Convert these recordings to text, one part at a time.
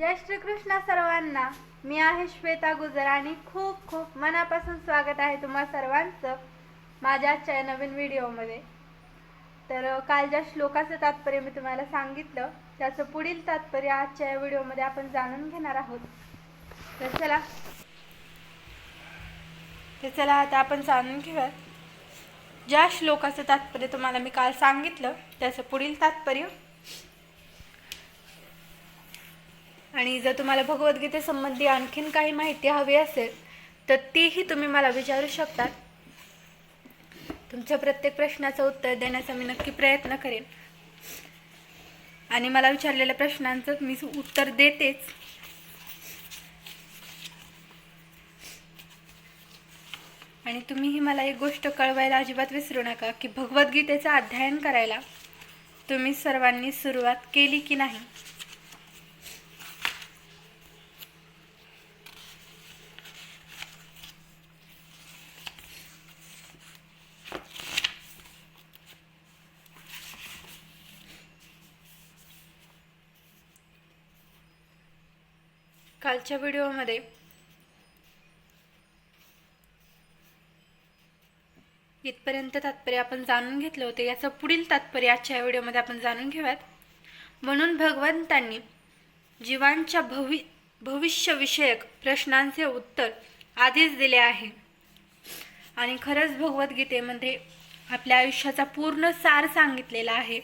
जय श्रीकृष्ण सर्वांना. मी आहे श्वेता गुजर आणि खूप खूप मनापासून स्वागत आहे तुम्हा सर्वांचं माझ्या आजच्या या नवीन व्हिडिओमध्ये. तर काल ज्या श्लोकाचं तात्पर्य मी तुम्हाला सांगितलं त्याचं पुढील तात्पर्य आजच्या या व्हिडिओमध्ये आपण जाणून घेणार आहोत. तर चला. तर चला आता आपण जाणून घेऊयात ज्या श्लोकाचं तात्पर्य तुम्हाला मी काल सांगितलं त्याचं पुढील तात्पर्य आणि जर तुम्हाला भगवद्गीतेसंबंधी आणखीन काही माहिती हवी असेल तर तीही तुम्ही मला विचारू शकतात. तुमच्या प्रत्येक प्रश्नाचं उत्तर देण्याचा मी नक्की प्रयत्न करेन. आणि मला विचारलेल्या प्रश्नांचं मी उत्तर देतेच. आणि तुम्हीही मला एक गोष्ट कळवायला अजिबात विसरू नका की भगवद्गीतेचं अध्ययन करायला तुम्ही सर्वांनी सुरुवात केली की नाही? कालच्या व्हिडिओमध्ये इथपर्यंत तात्पर्य आपण जाणून घेतलं होते. याचं पुढील तात्पर्य आजच्या या व्हिडिओमध्ये आपण जाणून घेऊयात. म्हणून भगवंतांनी जीवांच्या भवि भविष्यविषयक प्रश्नांचे उत्तर आधीच दिले आहे. आणि खरंच भगवद्गीतेमध्ये आपल्या आयुष्याचा पूर्ण सार सांगितलेला आहे.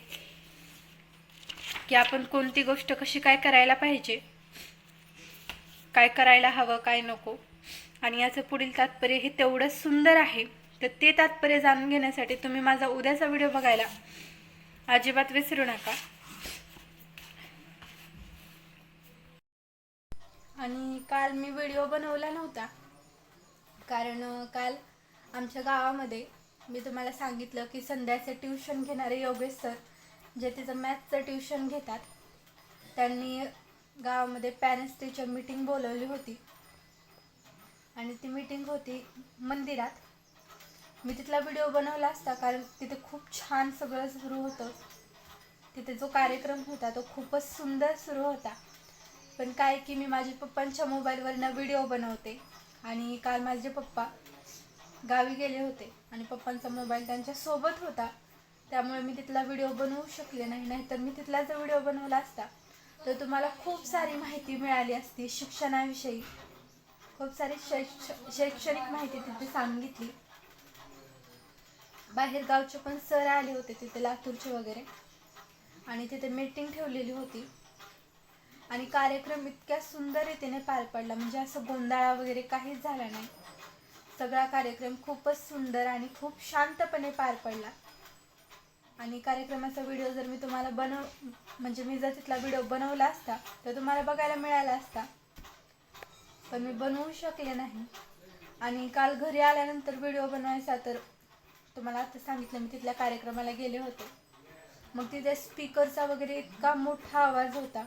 की आपण कोणती गोष्ट कशी काय करायला पाहिजे? काय करायला हवं काय नको. आणि याचं पुढील तात्पर्य हे तेवढंच सुंदर आहे. तर ते तात्पर्य जाणून घेण्यासाठी तुम्ही माझा उद्याचा व्हिडिओ बघायला अजिबात विसरू नका. आणि काल मी व्हिडिओ बनवला नव्हता. कारण काल आमच्या गावामध्ये मी तुम्हाला सांगितलं की संध्याचं ट्युशन घेणारे योगेश सर जे तिचं मॅथचं ट्युशन घेतात त्यांनी गावामध्ये पॅरेंट्स टीचर मीटिंग बोलवली होती. आणि ती मीटिंग होती मंदिरात. मी तिथला व्हिडिओ बनवला असता कारण तिथे खूप छान सगळं सुरू होतं. तिथे जो कार्यक्रम होता तो खूपच सुंदर सुरू होता. पण काय की मी माझ्या पप्पांच्या मोबाईलवरनं व्हिडिओ बनवते. आणि काल माझे पप्पा गावी गेले होते. आणि पप्पांचा मोबाईल त्यांच्यासोबत होता. त्यामुळे मी तिथला व्हिडिओ बनवू शकले नाही. नाहीतर मी तिथला जर व्हिडिओ बनवला असता. तर तुम्हाला खूप सारी माहिती मिळाली असती शिक्षणाविषयी. खूप सारी शैक्ष शैक्षणिक माहिती तिथे सांगितली. बाहेर गावचे पण सर आले होते तिथे लातूरचे वगैरे. आणि तिथे मीटिंग ठेवलेली होती. आणि कार्यक्रम इतक्या सुंदर रीतीने पार पडला. म्हणजे असं गोंधळा वगैरे काहीच झाला नाही. सगळा कार्यक्रम खूपच सुंदर आणि खूप शांतपणे पार पडला. आणि कार्यक्रमाचा व्हिडिओ जर मी तुम्हाला बनव म्हणजे मी जर तिथला व्हिडिओ बनवला असता तर तुम्हाला बघायला मिळाला असता. पण मी बनवू शकले नाही. आणि काल घरी आल्यानंतर व्हिडिओ बनवायचा तर तुम्हाला आता सांगितलं मी तिथल्या कार्यक्रमाला गेले होते. मग तिथे स्पीकरचा वगैरे इतका मोठा आवाज होता.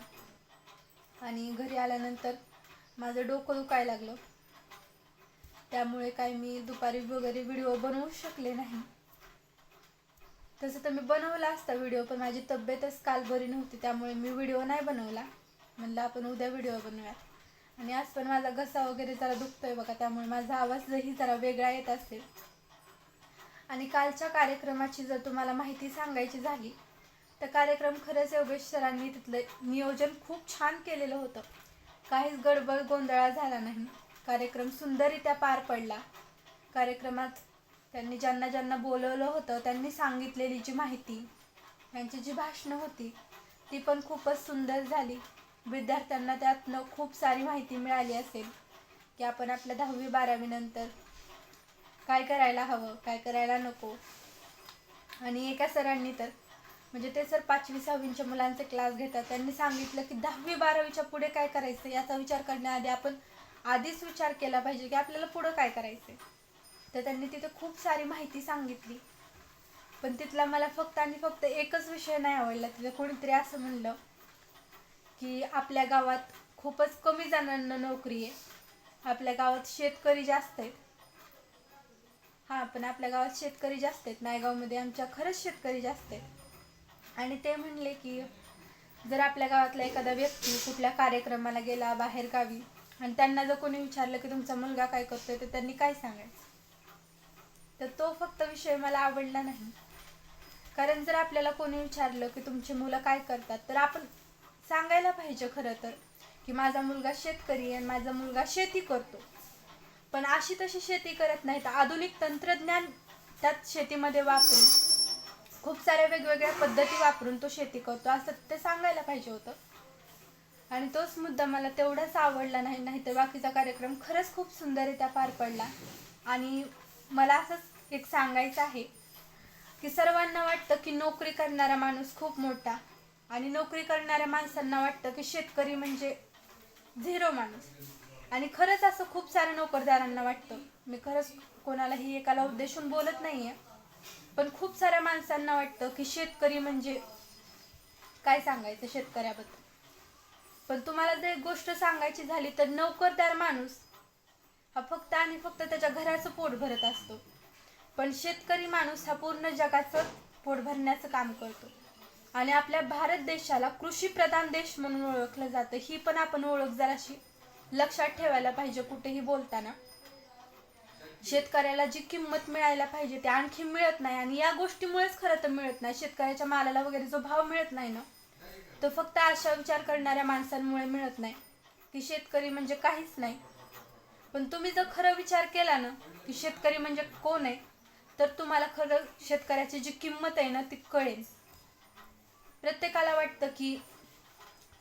आणि घरी आल्यानंतर माझं डोकं दुखायला लागलं. त्यामुळे काय मी दुपारी वगैरे व्हिडिओ बनवू शकले नाही. तसं तर मी बनवला असता व्हिडिओ पण माझी तब्येतच काल बरी नव्हती त्यामुळे मी व्हिडिओ नाही बनवला. म्हणलं आपण उद्या व्हिडिओ बनवूयात आणि आज पण माझा घसा वगैरे जरा दुखतोय बघा त्यामुळे माझा आवाजही जरा वेगळा येत असेल. आणि कालच्या कार्यक्रमाची जर तुम्हाला माहिती सांगायची झाली तर कार्यक्रम खरंच योगेश सरांनी तिथलं नियोजन खूप छान केलेलं होतं. काहीच गडबड गोंधळा झाला नाही. कार्यक्रम सुंदररित्या पार पडला. कार्यक्रमात त्यांनी ज्यांना ज्यांना बोलवलं होतं त्यांनी सांगितलेली जी माहिती त्यांची जी भाषणं होती ती पण खूपच सुंदर झाली. विद्यार्थ्यांना त्यातनं खूप सारी माहिती मिळाली असेल की आपण आपल्या दहावी बारावीनंतर काय करायला हवं काय करायला नको. आणि एका सरांनी तर म्हणजे ते सर पाचवी सहावीच्या मुलांचे क्लास घेतात त्यांनी सांगितलं की दहावी बारावीच्या पुढे काय करायचं याचा विचार करण्याआधी आपण आधीच विचार केला पाहिजे की आपल्याला पुढं काय करायचं तर त्यांनी तिथे खूप सारी माहिती सांगितली. पण तिथला मला फक्त आणि फक्त एकच विषय नाही आवडला. तिथं कोणीतरी असं म्हणलं की आपल्या गावात खूपच कमी जणांना नोकरी आहे. आपल्या गावात शेतकरी जास्त आहेत. हां पण आपल्या गावात शेतकरी जास्त आहेत. नायगावमध्ये आमच्या खरंच शेतकरी जास्त आहेत. आणि ते म्हणले की जर आपल्या गावातला एखादा व्यक्ती कुठल्या कार्यक्रमाला गेला बाहेर गावी आणि त्यांना जर कोणी विचारलं की तुमचा मुलगा काय करतोय तर त्यांनी काय सांगायचं? तर तो फक्त विषय मला आवडला नाही. कारण जर आपल्याला कोणी विचारलं की तुमची मुलं काय करतात तर आपण सांगायला पाहिजे खरं तर की माझा मुलगा शेतकरी आणि माझा मुलगा शेती करतो. पण अशी तशी शेती करत नाही तर आधुनिक तंत्रज्ञान त्यात शेतीमध्ये वापरून खूप साऱ्या वेगवेगळ्या पद्धती वापरून तो शेती करतो असं ते सांगायला पाहिजे होतं. आणि तोच मुद्दा मला तेवढाच आवडला नाही नाही तर बाकीचा कार्यक्रम खरंच खूप सुंदररित्या पार पडला. आणि मला असंच एक सांगायचं आहे की सर्वांना वाटतं की नोकरी करणारा माणूस खूप मोठा आणि नोकरी करणाऱ्या माणसांना वाटतं की शेतकरी म्हणजे झिरो माणूस. आणि खरंच असं खूप साऱ्या नोकरदारांना वाटतं. मी खरंच कोणालाही एकाला उद्देशून बोलत नाही आहे पण खूप साऱ्या माणसांना वाटतं की शेतकरी म्हणजे काय सांगायचं शेतकऱ्याबद्दल? पण तुम्हाला जर एक गोष्ट सांगायची झाली तर नोकरदार माणूस हा फक्त आणि फक्त त्याच्या घराचं पोट भरत असतो. पण शेतकरी माणूस हा पूर्ण जगाचं पोट भरण्याचं काम करतो. आणि आपल्या भारत देशाला कृषी प्रधान देश म्हणून ओळखलं जातं ही पण आपण ओळख जराशी लक्षात ठेवायला पाहिजे कुठेही बोलताना. शेतकऱ्याला जी किंमत मिळायला पाहिजे ते आणखी मिळत नाही आणि या गोष्टीमुळेच खरं तर मिळत नाही. शेतकऱ्याच्या मालाला वगैरे जो भाव मिळत नाही ना तो फक्त अशा विचार करणाऱ्या माणसांमुळे मिळत नाही. की शेतकरी म्हणजे काहीच नाही. पण तुम्ही जर खरं विचार केला ना की शेतकरी म्हणजे कोण आहे तर तुम्हाला खरं शेतकऱ्याची जी किंमत आहे ना ती कळेल. प्रत्येकाला वाटतं की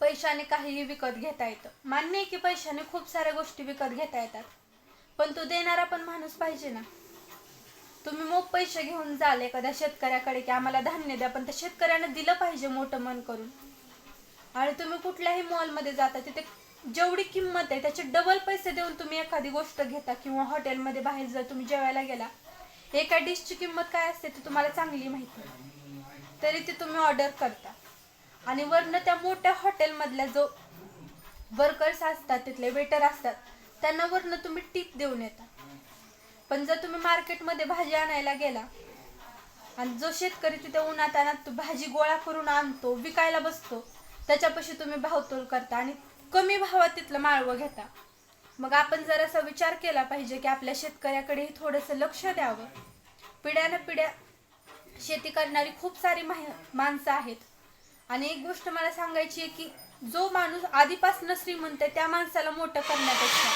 पैशाने काहीही विकत घेता येतं. मान्य आहे की पैशाने खूप साऱ्या गोष्टी विकत घेता येतात. पण तो देणारा पण माणूस पाहिजे ना. तुम्ही मोप पैसे घेऊन जाल एखाद्या शेतकऱ्याकडे की आम्हाला धान्य द्या पण त्या शेतकऱ्यानं दिलं पाहिजे मोठं मन करून. आणि तुम्ही कुठल्याही मॉलमध्ये जाता तिथे जेवढी किंमत आहे त्याचे डबल पैसे देऊन तुम्ही एखादी गोष्ट घेता किंवा हॉटेलमध्ये बाहेर जर तुम्ही जेवायला गेला एका डिशची किंमत काय असते ती तुम्हाला चांगली माहिती तरी ती तुम्ही ऑर्डर करता. आणि वरनं त्या मोठ्या हॉटेलमधल्या जो वर्कर्स असतात तिथले वेटर असतात त्यांना वरनं तुम्ही टीप देऊन येता. पण जर तुम्ही मार्केटमध्ये भाजी आणायला गेला आणि जो शेतकरी तिथे उन्हात आणत भाजी गोळा करून आणतो विकायला बसतो त्याच्यापाशी तुम्ही भावतोल करता आणि कमी भावात तिथलं माळवं घेता. मग आपण जरासा विचार केला पाहिजे की आपल्या शेतकऱ्याकडेही थोडंसं लक्ष द्यावं. पिढ्यानं पिढ्या शेती करणारी खूप सारी माणसं आहेत. आणि एक गोष्ट मला सांगायची आहे की जो माणूस आधीपासून श्रीमंत आहे त्या माणसाला मोठं करण्यापेक्षा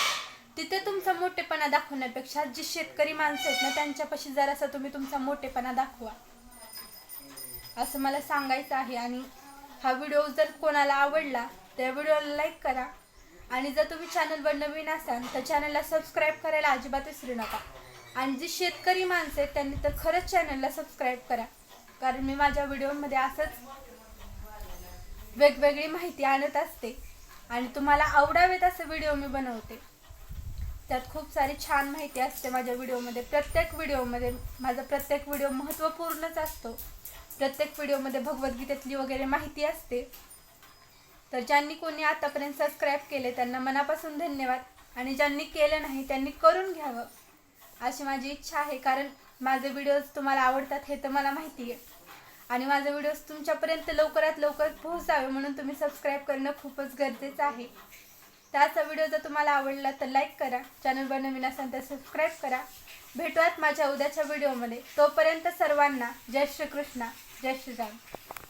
तिथे तुमचा मोठेपणा दाखवण्यापेक्षा जी शेतकरी माणसं आहेत ना त्यांच्यापाशी जरासा तुम्ही तुमचा मोठेपणा दाखवा. असं मला सांगायचं आहे. आणि हा व्हिडिओ जर कोणाला आवडला तर व्हिडिओला लाईक करा. आणि जर तुम्ही चॅनलवर नवीन असाल तर चॅनलला सबस्क्राईब करायला अजिबात विसरू नका. आणि जी शेतकरी माणसं आहेत त्यांनी तर खरंच चॅनलला सबस्क्राईब करा. कारण मी माझ्या व्हिडिओमध्ये असंच वेगवेगळी माहिती आणत असते. आणि तुम्हाला आवडावेत असं व्हिडिओ मी बनवते. त्यात खूप सारी छान माहिती असते माझ्या व्हिडिओमध्ये. प्रत्येक व्हिडिओमध्ये माझा प्रत्येक व्हिडिओ महत्त्वपूर्णच असतो. प्रत्येक व्हिडिओमध्ये भगवद्गीतेतली वगैरे माहिती असते. तर ज्यांनी कोणी आतापर्यंत सबस्क्राईब केले त्यांना मनापासून धन्यवाद. आणि ज्यांनी केलं नाही त्यांनी करून घ्यावं. अशी माझी इच्छा आहे कारण माझे व्हिडिओज तुम्हाला आवडतात हे तर मला माहिती आहे. आणि माझे व्हिडिओज तुमच्यापर्यंत लवकरात लवकर पोहोचावे म्हणून तुम्ही सबस्क्राईब करणं खूपच गरजेचं आहे. त्याचा व्हिडिओ जर तुम्हाला आवडला तर लाईक करा. चॅनलवर नवीन असाल तर सबस्क्राईब करा. भेटूयात माझ्या उद्याच्या व्हिडिओमध्ये तोपर्यंत सर्वांना जय श्रीकृष्णा. जय श्रीराम.